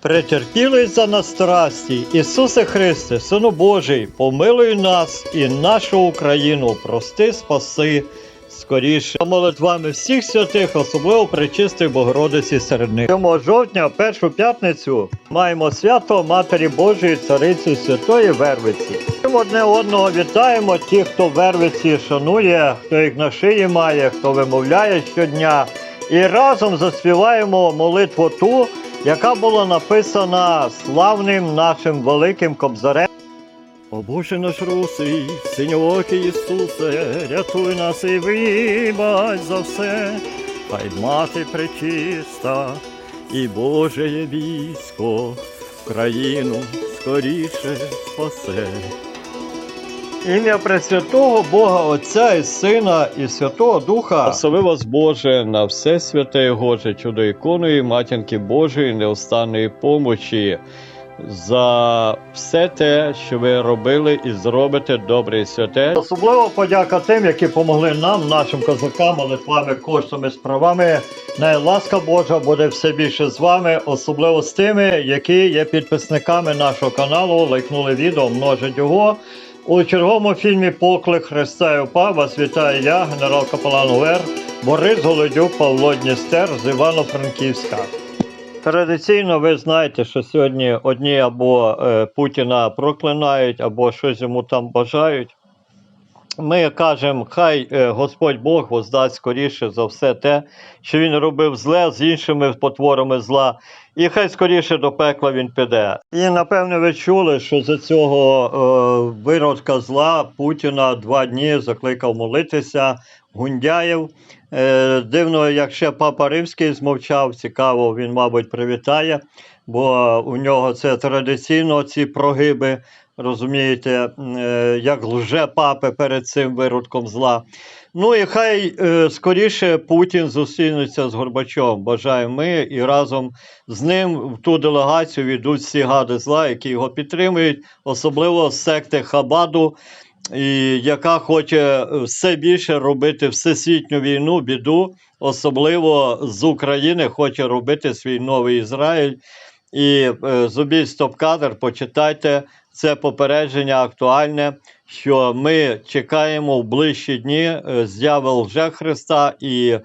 Претерпілий за нас страсті, Ісусе Христе, Сину Божий, помилуй нас і нашу Україну, прости, спаси скоріше. Молитвами всіх святих, особливо причистої Богородиці серед них. 7 жовтня, першу п'ятницю, маємо свято Матері Божої, Цариці Святої Вервиці. Одне одного вітаємо ті, хто Вервиці шанує, хто їх на шиї має, хто вимовляє щодня. І разом заспіваємо молитву ту, яка була написана славним нашим великим кобзарем. О Боже наш русий, синьоокий Ісусе, рятуй нас і вибач за все, хай мати пречиста і Божеє військо країну скоріше спасе. Ім'я Пресвятого Бога Отця і Сина і Святого Духа. Благослови вас, Боже, на все святе Гоже, чудо іконої Матінки Божої, неостанної помочі, за все те, що ви робили і зробите добре і святе. Особливо подяка тим, які помогли нам, нашим козакам, молитвами, коштами, справами. Найласка Божа буде все більше з вами, особливо з тими, які є підписниками нашого каналу, лайкнули відео, множать його. У черговому фільмі Поклик Христа і ОПА вас вітаю я, генерал Капелан УР, Борис Голодюк, Павло Дністер з Івано-Франківська. Традиційно ви знаєте, що сьогодні одні або е, Путіна проклинають, або щось йому там бажають. Ми кажемо, хай е, Господь Бог воздасть скоріше за все те, що він робив зле з іншими потворами зла, і хай скоріше до пекла він піде. І напевне ви чули, що за цього е, виродка зла Путіна два дні закликав молитися Гундяєв. Е, дивно, як ще папа Римський змовчав, цікаво, він, мабуть, привітає, бо у нього це традиційно ці прогиби. Розумієте, е, як лже папи перед цим виродком зла. Ну і хай е, скоріше Путін зустрінеться з Горбачовим. Бажаємо ми і разом з ним в ту делегацію війдуть всі гади зла, які його підтримують, особливо з секти Хабаду, і яка хоче все більше робити всесвітню війну, біду, особливо з України хоче робити свій новий Ізраїль. І е, зробіть стоп-кадр, почитайте це попередження актуальне, що ми чекаємо в ближчі дні е, з'яви лже Христа і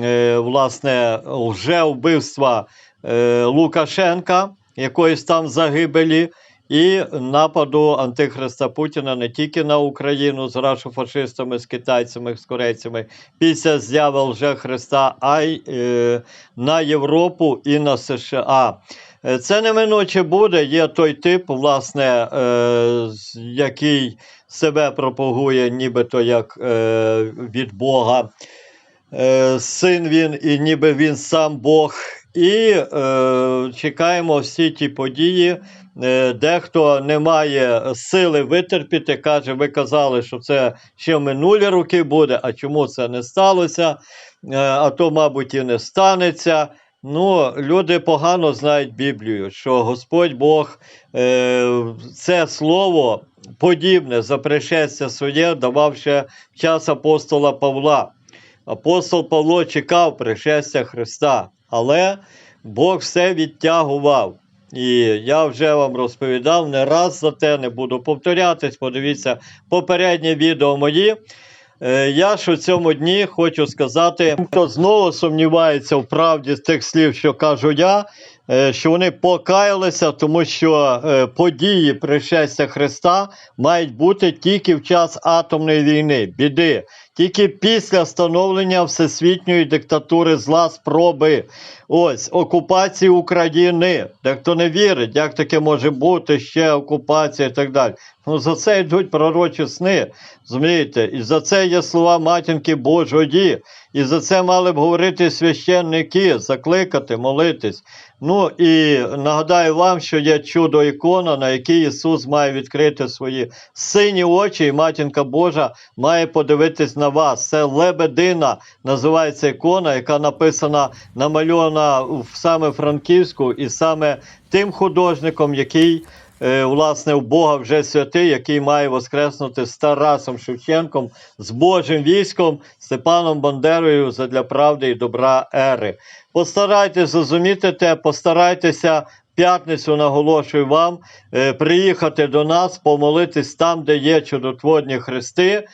е, власне лже вбивства е, Лукашенка, якоїсь там загибелі, і нападу Антихриста Путіна не тільки на Україну з рашофашистами, з китайцями, з корейцями, після з'яви лже Христа, а й е, на Європу і на США. Е, Це неминуче буде. Є той тип, власне, е, який себе пропагує, нібито як е, від Бога. Е, Син він, і ніби він сам Бог. І е, чекаємо всі ті події. Е, Дехто не має сили витерпіти, каже, ви казали, що це ще в минулі роки буде, а чому це не сталося? Е, А то, мабуть, і не станеться. Ну, люди погано знають Біблію, що Господь Бог е, це слово подібне за пришестя своє давав ще в час апостола Павла. Апостол Павло чекав пришестя Христа, але Бог все відтягував. І я вже вам розповідав не раз за те, не буду повторятись. Подивіться попереднє відео мої. Е, Я ж у цьому дні хочу сказати, хто знову сумнівається в правді з тих слів, що кажу я, е, що вони покаялися, тому що е, події пришестя Христа мають бути тільки в час атомної війни, біди, тільки після встановлення всесвітньої диктатури зла спроби. Ось окупації України. Дехто не вірить, як таке може бути ще окупація і так далі. Ну за це йдуть пророчі сни. Розумієте? І за це є слова матінки Божої. І за це мали б говорити священники, закликати, молитись. Ну і нагадаю вам, що є чудо ікона, на якій Ісус має відкрити свої сині очі, і матінка Божа має подивитись на вас. Це лебедина, називається ікона, яка написана, намальована в саме Франківську, і саме тим художником, який. е, Власне, в Бога вже святий, який має воскреснути з Тарасом Шевченком, з Божим військом, Степаном Бандерою задля правди і добра ери. Постарайтесь зрозуміти те, постарайтеся п'ятницю наголошую вам е, приїхати до нас, помолитись там, де є чудотворні хрести.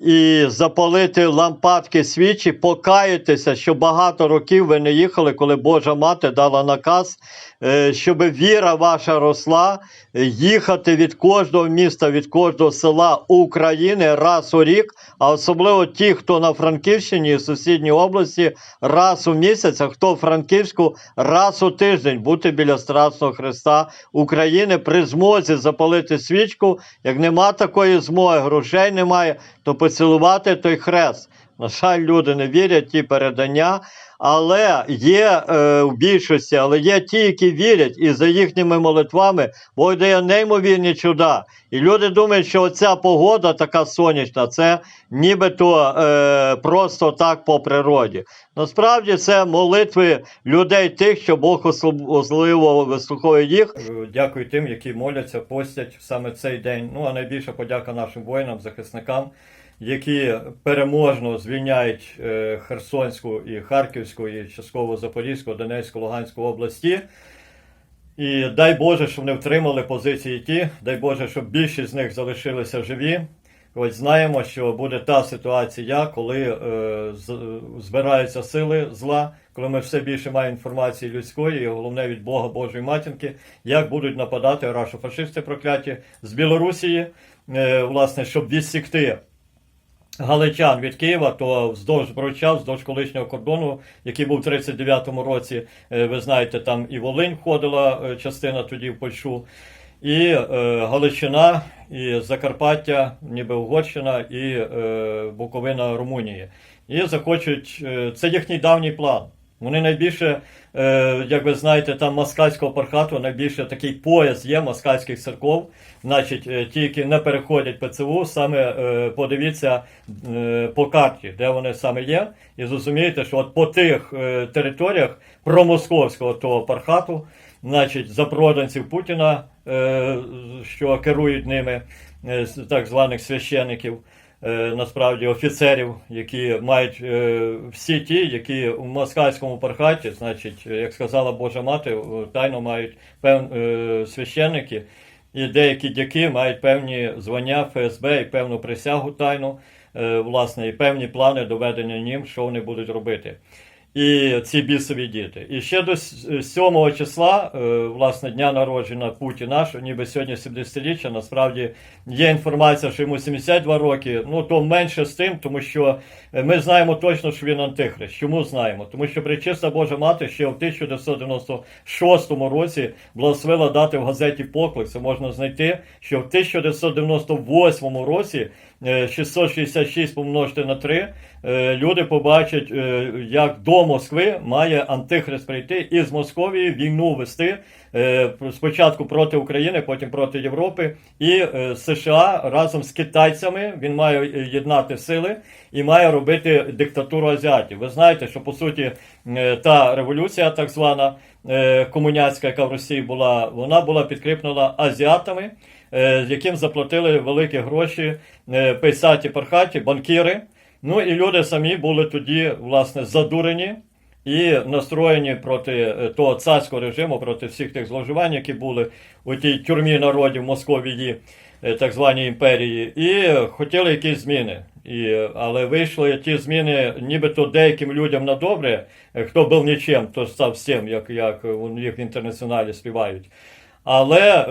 І запалити лампадки свічі, покаятися, що багато років ви не їхали, коли Божа мати дала наказ, е, щоб віра ваша росла, е, їхати від кожного міста, від кожного села України раз у рік, а особливо ті, хто на Франківщині і сусідній області, раз у місяць, а хто в Франківську раз у тиждень бути біля Страсного Христа України при змозі запалити свічку. Як нема такої змоги, грошей немає, то поцілувати той хрест. На жаль, люди не вірять ті передання, але є е, в більшості, але є ті, які вірять, і за їхніми молитвами Бог дає неймовірні чуда. І люди думають, що оця погода така сонячна, це нібито е, просто так по природі. Насправді це молитви людей тих, що Бог особ- особливо вислуховує їх. Дякую тим, які моляться, постять саме цей день. Ну а найбільша подяка нашим воїнам, захисникам, які переможно звільняють е, Херсонську і Харківську, і частково Запорізьку, Донецьку, Луганську області. І дай Боже, щоб вони втримали позиції ті, дай Боже, щоб більшість з них залишилися живі. Ось знаємо, що буде та ситуація, коли е, збираються сили зла, коли ми все більше маємо інформації людської, і головне від Бога Божої матінки, як будуть нападати рашофашисти прокляті з Білорусії, е, власне, щоб відсікти галичан від Києва, то вздовж Бруча, вздовж колишнього кордону, який був в 39-му році, е, ви знаєте, там і Волинь входила е, частина тоді в Польщу, і е, Галичина, і Закарпаття, ніби Угорщина, і Буковина Румунії. І захочуть, це їхній давній план. Вони найбільше, як ви знаєте, там москальського пархату найбільше такий пояс є москальських церков. Значить, е, ті, які не переходять ПЦУ, саме е, подивіться е, по карті, де вони саме є, і зрозумієте, що от по тих е, територіях промосковського того пархату, значить, запроданців Путіна, е, що керують ними, е, так званих священиків, е, насправді офіцерів, які мають е, всі ті, які у москальському пархаті, значить, як сказала Божа мати, е, тайно мають пев, е, священники, і деякі дяки мають певні звання ФСБ і певну присягу тайну, е, власне, і певні плани доведення ним, що вони будуть робити. І ці бісові діти. І ще до 7 числа, е, власне, дня народження Путіна, що ніби сьогодні 70-річчя, насправді є інформація, що йому 72 роки, ну то менше з тим, тому що е, ми знаємо точно, що він антихрист. Чому знаємо? Тому що Пречиста Божа Мати ще в 1996 році благословила дати в газеті Поклик, це можна знайти, що в 1998 році е, 666 помножити на 3, е, люди побачать, е, як до Москви має антихрист прийти і з Московії війну вести. е, спочатку проти України, потім проти Європи, і е, США разом з китайцями він має е, єднати сили і має робити диктатуру азіатів. Ви знаєте, що по суті е, та революція, так звана е, комуняцька, яка в Росії була, вона була підкріплена азіатами, е, яким заплатили великі гроші е, пейсаті, пархаті, банкіри. Ну і люди самі були тоді, власне, задурені і настроєні проти е, того царського режиму, проти всіх тих зловживань, які були у тій тюрмі народів Московії, е, так званій імперії, і хотіли якісь зміни. І, е, але вийшли ті зміни, нібито деяким людям на добре, хто був нічим, то став всім, як, як у них в інтернаціоналі співають. Але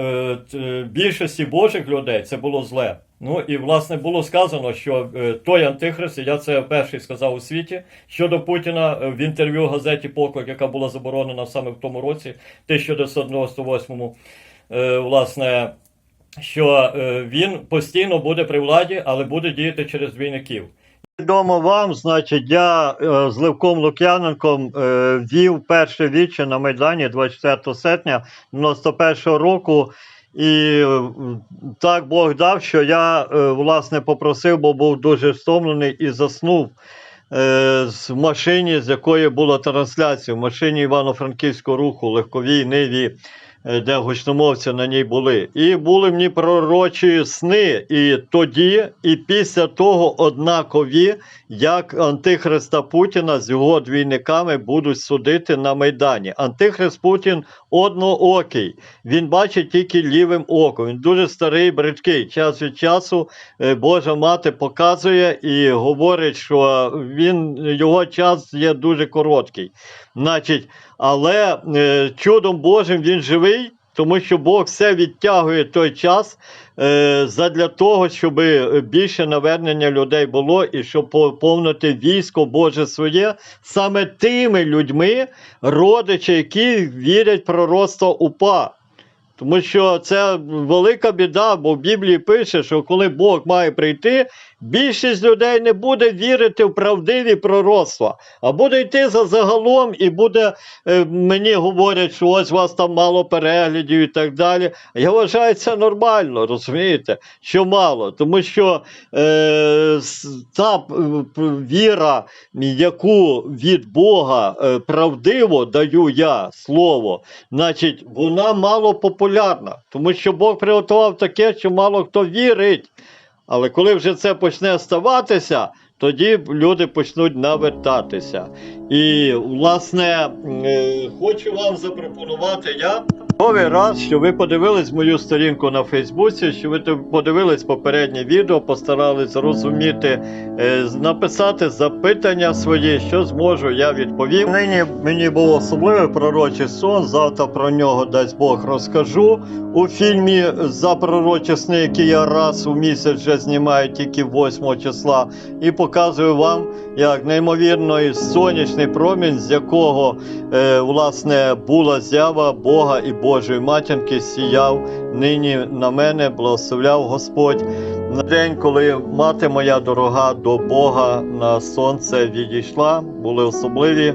е, більшості Божих людей це було зле. Ну і власне було сказано, що е, той антихрист, я це перший сказав у світі щодо Путіна е, в інтерв'ю газеті Поклик, яка була заборонена саме в тому році, 1998-му, е, власне, що він постійно буде при владі, але буде діяти через двійників. Відомо вам, значить, я з Левком Лук'яненком вів перше віче на Майдані 24 серпня 91 року. І так Бог дав, що я е, власне попросив, бо був дуже стомлений і заснув е, з машині, з якої була трансляція, в машині Івано-Франківського руху, легковій ниві де гучномовці на ній були. І були мені пророчі сни. І тоді, і після того однакові, як Антихриста Путіна з його двійниками будуть судити на Майдані. Антихрист Путін одноокий. Він бачить тільки лівим оком. Він дуже старий, бридкий. Час від часу е, Божа мати показує і говорить, що він його час є дуже короткий. Значить, але е, чудом Божим він живий, тому що Бог все відтягує той час е, задля того, щоб більше навернення людей було і щоб поповнити військо Боже своє саме тими людьми, родичі, які вірять пророцтво УПА. Тому що це велика біда, бо в Біблії пише, що коли Бог має прийти, більшість людей не буде вірити в правдиві пророцтва, а буде йти за загалом і буде, е, мені говорять, що ось у вас там мало переглядів і так далі. Я вважаю це нормально, розумієте, що мало. Тому що е, та п- віра, яку від Бога е, правдиво даю я слово, значить, вона мало популярна, тому що Бог приготував таке, що мало хто вірить. Але коли вже це почне ставатися, тоді люди почнуть навертатися. І, власне, е, хочу вам запропонувати я. Новий раз, що ви подивились мою сторінку на Фейсбуці, що ви подивились попереднє відео, постарались зрозуміти, е, написати запитання свої, що зможу, я відповім. Нині мені був особливий пророчий сон. Завтра про нього дасть Бог розкажу у фільмі за пророчі сни, який я раз у місяць вже знімаю тільки 8 числа, і показую вам, як неймовірний сонячний промінь, з якого е, власне була зява Бога і Божої матінки, сіяв нині на мене, благословляв Господь. На день, коли мати моя дорога до Бога на сонце відійшла, були особливі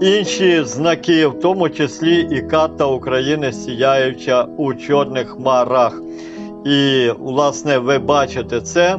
інші знаки, в тому числі і карта України сіяюча у чорних хмарах. І, власне, ви бачите це.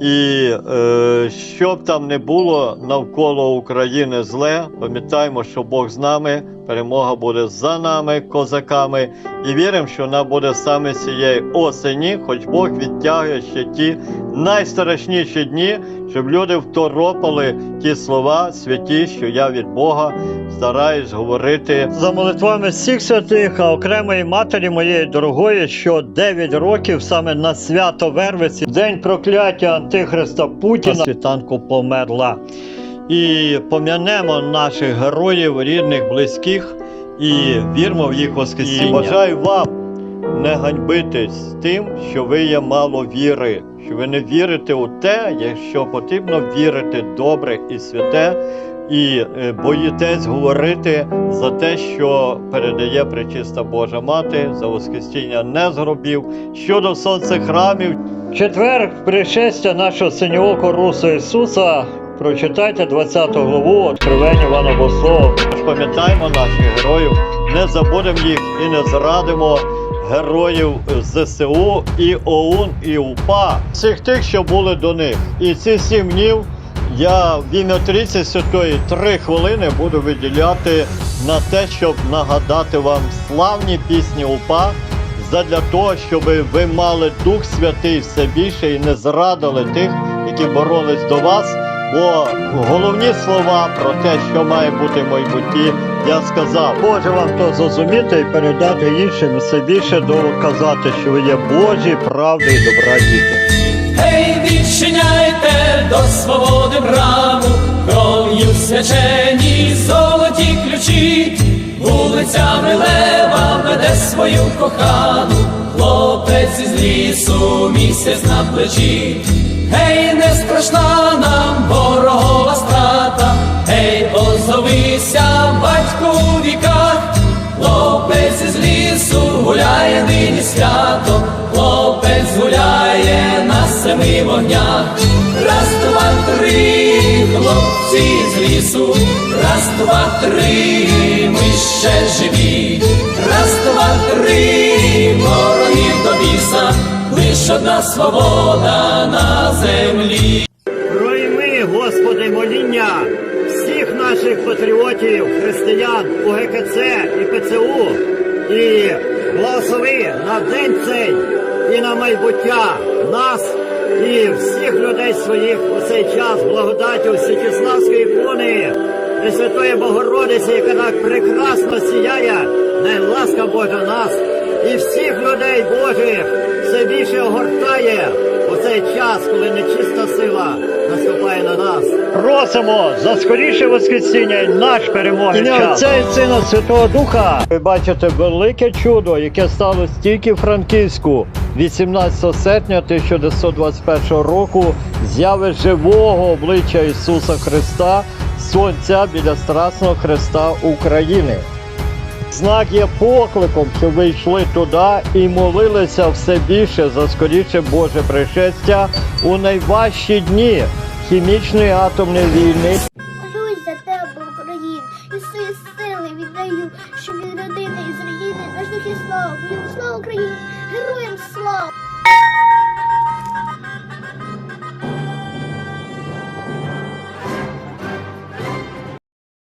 І е, що б там не було навколо України зле, пам'ятаємо, що Бог з нами, перемога буде за нами, козаками, і віримо, що вона буде саме цієї осені, хоч Бог відтягує ще ті найстрашніші дні, щоб люди второпали ті слова святі, що я від Бога стараюсь говорити. За молитвами всіх святих, а окремо і матері моєї дорогої, що 9 років саме на свято Вервиці, день прокляття Антихриста Путіна, світанку померла. І пом'янемо наших героїв, рідних, близьких, і вірмо в їх воскресіння. І бажаю вам не ганьбитись тим, що ви є мало віри, що ви не вірите у те, якщо потрібно вірити добре і святе, і е, боїтесь говорити за те, що передає пречиста Божа Мати, за воскресіння не зробів. Щодо сонцехрамів, четвер пришестя нашого синьооко Русу Ісуса. Прочитайте 20 главу Откровення Івана Богослова. Пам'ятаємо наших героїв, не забудемо їх і не зрадимо героїв ЗСУ і ОУН і УПА, всіх тих, що були до них. І ці сім днів я в ім'я Трійці Святої три хвилини буду виділяти на те, щоб нагадати вам славні пісні УПА, задля того, щоб ви мали Дух Святий все більше і не зрадили тих, які боролись до вас. Бо головні слова про те, що має бути в майбутті, я сказав. Боже вам то зрозуміти і передати іншим, все більше доказати, що ви є Божі, правди і добра діти. Гей, відчиняйте до свободи браму, кров'ю свячені золоті ключі, вулицями лева веде свою кохану, хлопець із лісу місяць на плечі. Гей, не страшна нам ворогова страта, гей, озовися, батько у віках, Хлопець із лісу гуляє нині свято, хлопець гуляє на семи вогнях. Раз, два, три, хлопці з лісу, раз, два, три, ми ще живі. Раз, два, три, ворогів до лиш одна свобода на землі. Пройми, Господи, моління всіх наших патріотів, християн, УГКЦ і ПЦУ і благослови на день цей і на майбуття нас і всіх людей своїх у цей час благодаттю Січеславської ікони Пресвятої Богородиці, яка так прекрасно сіяє, най ласка Божа нас і всіх людей Божих все більше огортає у цей час, коли нечиста сила наступає на нас. Просимо за скоріше воскресіння і наш перемоги. Отця і Сина Святого Духа. Ви бачите велике чудо, яке сталося тільки в Франківську 18 серпня 1921 року. Зяви живого обличчя Ісуса Христа, Сонця біля Страсного Христа України. Знак є покликом, щоб ви йшли туди і молилися все більше за скоріше Боже пришестя у найважчі дні хімічної атомної війни.